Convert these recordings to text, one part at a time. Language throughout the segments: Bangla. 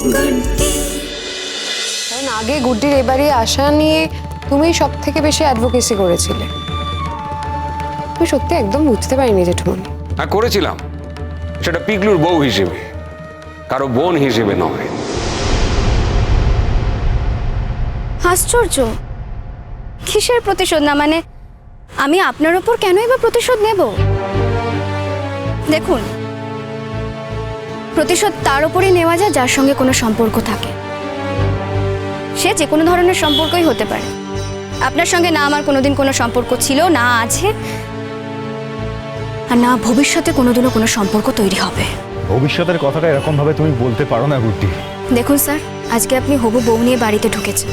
কারণ আগে গুড্ডির এবারে আসা নিয়ে তুমি সব থেকে বেশি অ্যাডভোকেসি করেছিলে। তুমি সত্যি একদম বুঝতে পারিনি জেঠুমনি হ্যাঁ করেছিলাম। সেটা পিকলুর বউ হিসেবে। কারও বোন হিসেবে নয়। আশ্চর্য। কিসের প্রতিশোধ না? মানে আমি আপনার ওপর কেনই বা প্রতিশোধ নেব? দেখুন প্রতিশোধ তার ওপরই নেওয়া যায় যার সঙ্গে কোনো সম্পর্ক থাকে। সে যে কোনো ধরনের সম্পর্কই হতে পারে। আপনার সঙ্গে না আমার কোনোদিন কোনো সম্পর্ক ছিল না আছে আর না ভবিষ্যতে কোনোদিনও কোনো সম্পর্ক তৈরি হবে। ভবিষ্যতের কথাটা এরকম ভাবে তুমি বলতে পারো না গুড্ডি দেখুন স্যার আজকে আপনি হবু বউ নিয়ে বাড়িতে ঢুকেছেন।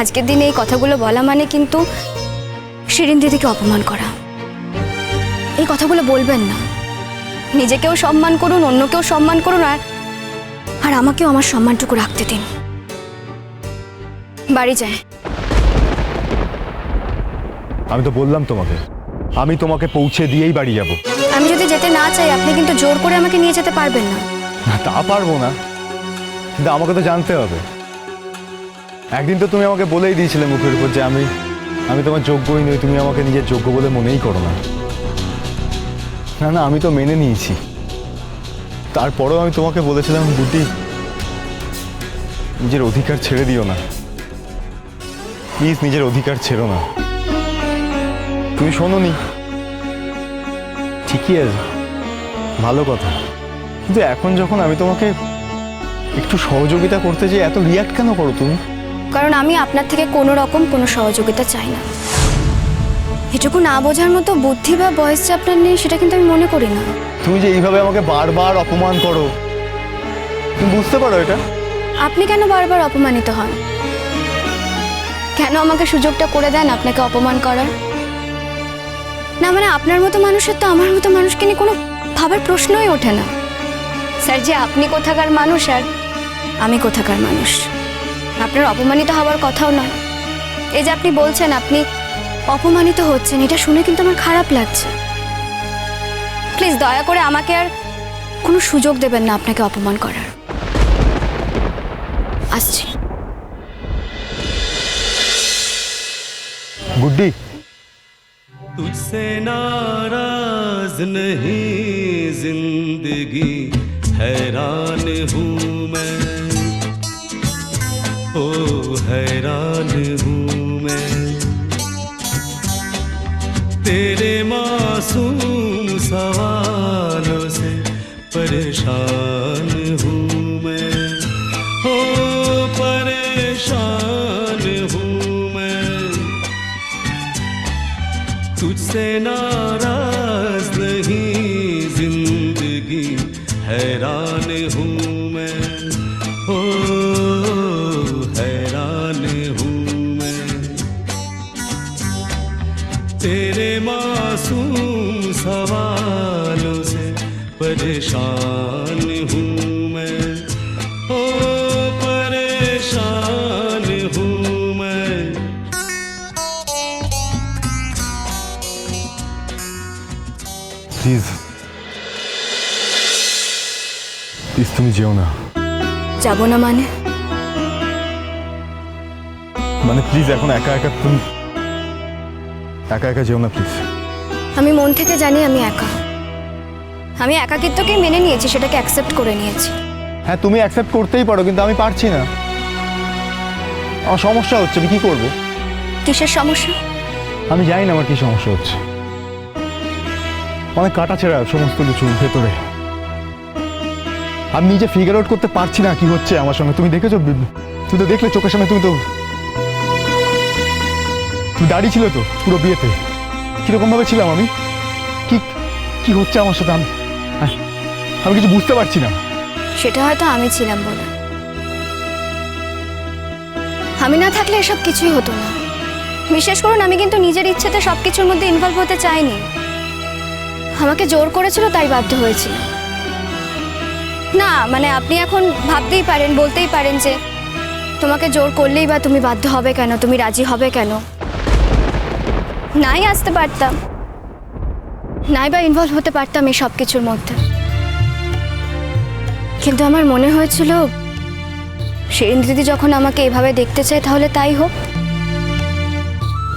আজকের দিনে এই কথাগুলো বলা মানে কিন্তু শিরিন দিদিকে অপমান করা। এই কথাগুলো বলবেন না। নিজেকেও সম্মান করুন অন্যকেও সম্মান করুন আর আর আমাকেও আমার সম্মানটুকু রাখতে দিন। বাড়ি যায়। আমি তো বললাম তোমাকে। আমি তোমাকে পৌঁছে দিয়েই বাড়ি যাব। আমি যদি যেতে না চাই আপনি কিন্তু জোর করে আমাকে নিয়ে যেতে পারবেন না। তা পারব না। কিন্তু আমাকে তো জানতে হবে। একদিন তো তুমি আমাকে বলেই দিয়েছিলে মুখের উপর যে আমি আমি তোমার যোগ্যই নই তুমি আমাকে নিজের যোগ্য বলে মনেই করো না। না না, আমি তো মেনে নিয়েছি। তারপরেও আমি তোমাকে বলেছিলাম বুটি নিজের অধিকার ছেড়ে দিও না। প্লিজ নিজের অধিকার ছেড়ো না। তুমি শোনোনি? ঠিকই আছে। ভালো কথা। কিন্তু এখন যখন আমি তোমাকে একটু সহযোগিতা করতে যে এত রিয়াক্ট কেন করো তুমি? কারণ আমি আপনার থেকে কোনো রকম কোনো সহযোগিতা চাই না। এটুকু না বোঝার মতো বুদ্ধি বা বয়স যে আপনার নেই সেটা কিন্তু আমি মনে করি না। তুমি যে এইভাবে আমাকে বারবার অপমান করো তুমি বুঝতে পারো এটা? আপনি কেন বারবার অপমানিত হন? কেন আমাকে সুযোগটা করে দেন আপনাকে অপমান করার? না মানে আপনার মতো মানুষের তো আমার মতো মানুষকে নিয়ে কোনো ভাবার প্রশ্নই ওঠে না। স্যার যে আপনি কোথাকার মানুষ আর আমি কোথাকার মানুষ আপনার অপমানিত হওয়ার কথাও নয়। এই যে আপনি বলছেন আপনি অপমানিত হচ্ছেন এটা শুনে কিন্তু আমার খারাপ লাগছে প্লিজ দয়া করে আমাকে আর কোনো সুযোগ দেবেন না আপনাকে অপমান করার আসছি গুড্ডি तुझसे नाराज नहीं जिंदगी हैरान हूँ मैं ओ हैरान हूँ मासूम सवालों से परेशान हूँ मैं। हो परेशान हूँ मैं। तुझसे नाराज़ तेरे मासूम सवालों से परेशान हूँ मैं ओ परेशान हूँ मैं প্লিজ প্লিজ তুমি যেও না যাব না মানে মানে প্লিজ এখন একা একা তুমি একা একা যেও না প্লিজ আমি মন থেকে জানি আমি একা। আমি একাকিত্বকেই মেনে নিয়েছি সেটাকে অ্যাকসেপ্ট করে নিয়েছি। হ্যাঁ তুমি অ্যাকসেপ্ট করতেই পারো কিন্তু আমি পারছি না। আমার সমস্যা হচ্ছে আমি কি করব? কিসের সমস্যা? আমি জানি না আমার কি সমস্যা হচ্ছে। অনেক কাটা ছেঁড়া সমস্ত কিছু ভেতরে। আমি নিজে ফিগার আউট করতে পারছি না কি হচ্ছে আমার সঙ্গে। তুমি দেখেছ? তুমি তো দেখলে চোখের সামনে তুমি তো দাঁড়িয়ে ছিল তো, পুরো বিয়েতে। কীরকম ভাবে ছিলাম আমি? কি কি হচ্ছে আমার সাথে? আমি আমি কিছু বুঝতে পারছি না। সেটা হয়তো আমি ছিলাম বলে। আমি না থাকলে এসব কিছুই হতো না। বিশ্বাস করুন, আমি কিন্তু নিজের ইচ্ছেতে সব কিছুর মধ্যে ইনভলভ হতে চাইনি। আমাকে জোর করেছিল, তাই বাধ্য হয়েছিল। না মানে আপনি এখন ভাবতেই পারেন, বলতেই পারেন যে, তোমাকে জোর করলেই বা তুমি বাধ্য হবে কেন? তুমি রাজি হবে কেন? নাই আসতে পারতাম। নাই বা ইনভলভ হতে পারতাম এই সব কিছুর মধ্যে। কিন্তু আমার মনে হয়েছিল সেরিন দিদি যখন আমাকে এভাবে দেখতে চায়, তাহলে তাই হোক।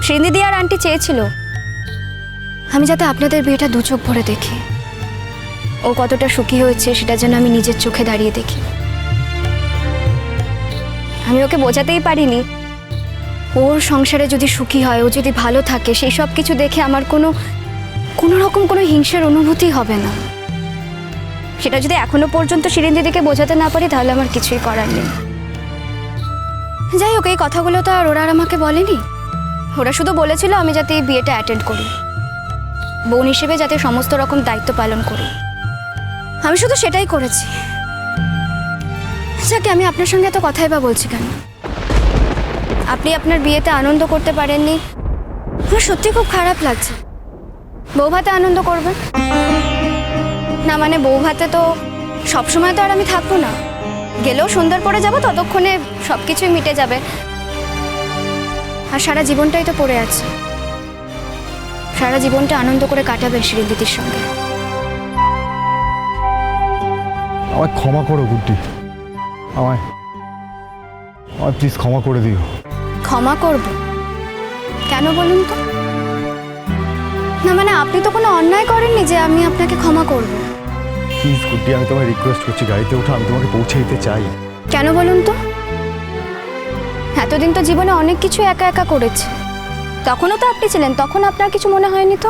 সেরিন দিদি আর আন্টি চেয়েছিল, আমি যাতে আপনাদের বিয়েটা দু চোখ ভরে দেখি। ও কতটা সুখী হয়েছে, সেটা যেন আমি নিজের চোখে দাঁড়িয়ে দেখি। আমি ওকে বোঝাতেই পারিনি ওর সংসারে যদি সুখী হয়, ও যদি ভালো থাকে, সেই সব কিছু দেখে আমার কোনো কোনো রকম কোনো হিংসার অনুভূতি হবে না। সেটা যদি এখনও পর্যন্ত শিরিন দিদিকে বোঝাতে না পারি, তাহলে আমার কিছুই করার নেই। যাই হোক, এই কথাগুলো তো আর ওরা আর আমাকে বলেনি। ওরা শুধু বলেছিল আমি যাতে এই বিয়েটা অ্যাটেন্ড করি। বোন হিসেবে যাতে সমস্ত রকম দায়িত্ব পালন করি। আমি শুধু সেটাই করেছি। যাকে আমি আপনার সঙ্গে এত কথাই বা বলছি কেন? আপনি আপনার বিয়েতে আনন্দ করতে পারেননি? আমার সত্যি খুব খারাপ লাগছে। বউ ভাতে আনন্দ করবেন? না মানে বউ ভাতে তো সবসময় তো আর আমি থাকব না। গেলেও সন্ধ্যার পরে যাব, ততক্ষণে সব কিছুই মিটে যাবে। আর সারা জীবনটাই তো পড়ে আছে। সারা জীবনটা আনন্দ করে কাটাবে শ্রীদিদির সঙ্গে। আমায় ক্ষমা করো, গুড্ডি। আমায় আমায় প্লিজ ক্ষমা করে দিও। ক্ষমা করব? কেন বলুন তো? না মানে আপনি তো কোনো অন্যায় করেননি যে আমি আপনাকে ক্ষমা করব। প্লিজ গুড্ডি আমি তোমায় রিকোয়েস্ট করছি গাড়িতে ওঠো আমি তোমাকে পৌঁছে দিতে চাই। কেন বলুন তো? এতদিন তো জীবনে অনেক কিছু একা একা করেছে। তখনও তো আপনি ছিলেন তখন আপনার কিছু মনে হয়নি তো?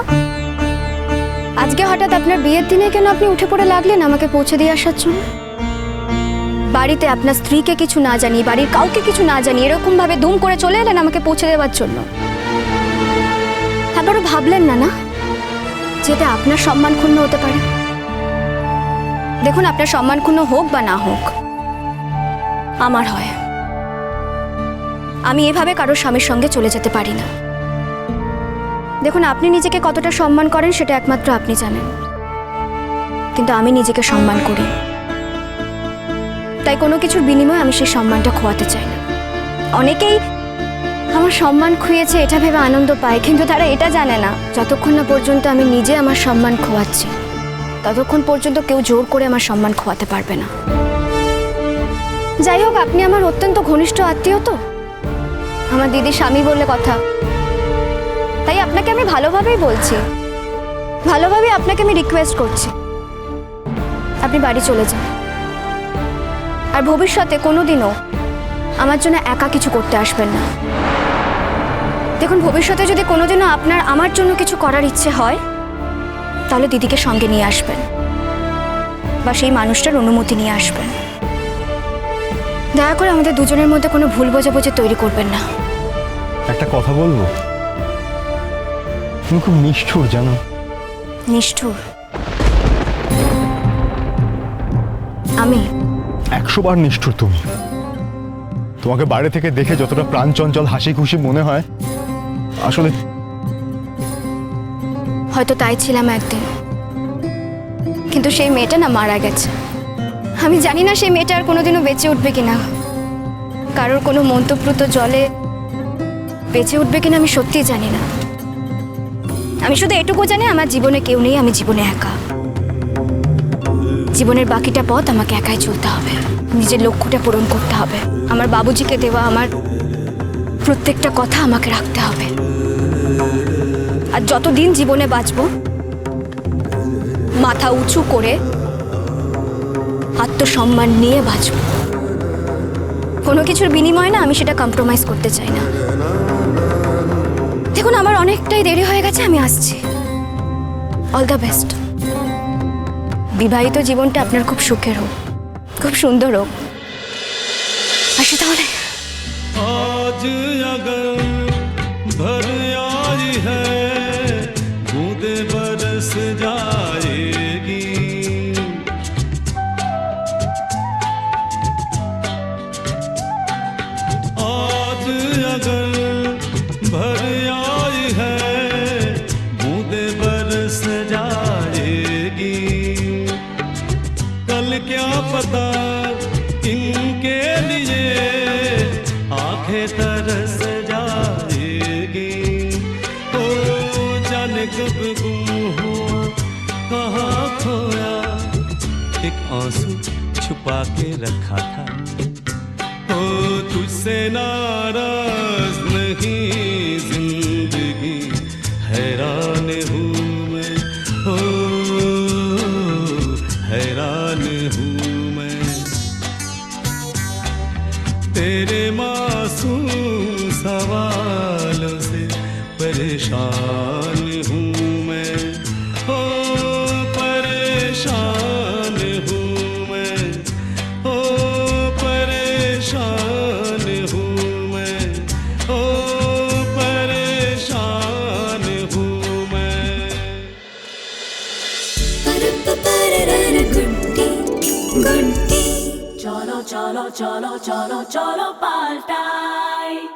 আজকে হঠাৎ আপনার বিয়ের দিনে কেন আপনি উঠে পড়ে লাগলেন আমাকে পৌঁছে দিয়ে আসার জন্য? বাড়িতে আপনার স্ত্রীকে কিছু না জানিয়ে, বাড়ির কাউকে কিছু না জানিয়ে এরকম ভাবে দুম করে চলে এলেন আমাকে পৌঁছে দেওয়ার জন্য। একবারও ভাবলেন না না যেটা আপনার সম্মান ক্ষুণ্ণ হতে পারে। দেখুন, আপনার সম্মান ক্ষুণ্ণ হোক বা না হোক, আমার হয়। আমি এভাবে কারও স্বামীর সঙ্গে চলে যেতে পারি না। দেখুন, আপনি নিজেকে কতটা সম্মান করেন সেটা একমাত্র আপনি জানেন। কিন্তু আমি নিজেকে সম্মান করি। তাই কোনো কিছুর বিনিময়ে আমি সেই সম্মানটা খোয়াতে চাই না। অনেকেই আমার সম্মান খুইয়েছে, এটা ভেবে আনন্দ পায়, কিন্তু তারা এটা জানে না, যতক্ষণ না পর্যন্ত আমি নিজে আমার সম্মান খোয়াচ্ছি, ততক্ষণ পর্যন্ত কেউ জোর করে আমার সম্মান খোয়াতে পারবে না। যাই হোক, আপনি আমার অত্যন্ত ঘনিষ্ঠ আত্মীয় তো? আমার দিদি স্বামী বললে কথা। তাই আপনাকে আমি ভালোভাবেই বলছি। ভালোভাবেই আপনাকে আমি রিকোয়েস্ট করছি। আপনি বাড়ি চলে যান। আর ভবিষ্যতে কোনোদিনও আমার জন্য একা কিছু করতে আসবেন না। দেখুন ভবিষ্যতে যদি কোনোদিনও আপনার আমার জন্য কিছু করার ইচ্ছে হয় তাহলে দিদিকে সঙ্গে নিয়ে আসবেন বা সেই মানুষটার অনুমতি নিয়ে আসবেন। দয়া করে আমাদের দুজনের মধ্যে কোনো ভুল বোঝাবুঝি তৈরি করবেন না। একটা কথা বলব? তুমি খুব নিষ্ঠুর জানো। নিষ্ঠুর। আমি একশো বার নিষ্ঠুর তুমি। তোমাকে বাইরে থেকে দেখে যতটা প্রাণ চঞ্চল হাসি খুশি মনে হয়, আসলে হয়তো তাই ছিলাম একদিন। কিন্তু সেই মেয়েটা না মারা গেছে। আমি জানি না সেই মেয়েটা আর কোনোদিনও বেঁচে উঠবে কিনা। কারোর কোনো মন্তব্রুত জলে বেঁচে উঠবে কিনা আমি সত্যিই জানি না। আমি শুধু এটুকু জানি, আমার জীবনে কেউ নেই, আমি জীবনে একা। জীবনের বাকিটা পথ আমাকে একাই চলতে হবে। নিজের লক্ষ্যটা পূরণ করতে হবে। আমার বাবুজিকে দেওয়া আমার প্রত্যেকটা কথা আমাকে রাখতে হবে। আর যতদিন জীবনে বাঁচব, মাথা উঁচু করে আত্মসম্মান নিয়ে বাঁচব। কোনো কিছুর বিনিময়ে না আমি সেটা কম্প্রোমাইজ করতে চাই না। দেখুন, আমার অনেকটাই দেরি হয়ে গেছে, আমি আসছি। অল দ্য বেস্ট বিবাহিত জীবনটা আপনার খুব সুখের হোক খুব সুন্দর হোক। আসি তাহলে। আজ আগর क्या पता इनके लिए आँखें तरस जाएगी? ओ जाने कब गुम हुआ, कहाँ खोया? एक आँसू छुपा के रखा था। हो तुझसे नाराज़ চলো চলো চলো পাল্টাই।